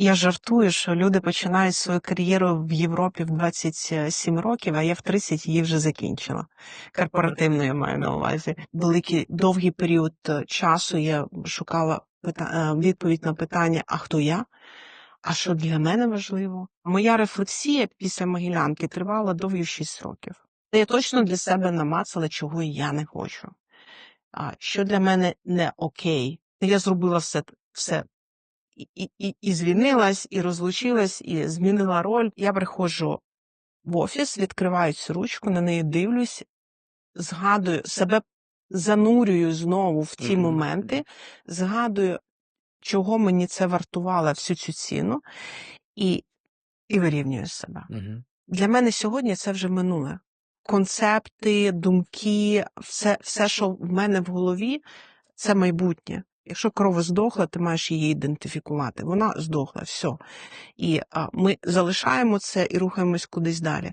Я жартую, що люди починають свою кар'єру в Європі в 27 років, а я в 30 її вже закінчила. Корпоративно я маю на увазі. Великий довгий період е, часу я шукала е, відповідь на питання: а хто я? А що для мене важливо? Моя рефлексія після Могилянки тривала довгі 6 років. Я точно для себе намацала, чого я не хочу. Що для мене не окей. Я зробила все, все і, і, і, звільнилась, і розлучилась, і змінила роль. Я приходжу в офіс, відкриваю цю ручку, на неї дивлюсь, згадую себе, занурюю знову в ті Мгм. моменти, згадую, чого мені це вартувало всю цю ціну, і, і вирівнюю себе. Мгм. Для мене сьогодні це вже минуле. Концепти, думки, все, все, що в мене в голові, це майбутнє. Якщо кров здохла, ти маєш її ідентифікувати. Вона здохла, все. І а, ми залишаємо це і рухаємось кудись далі.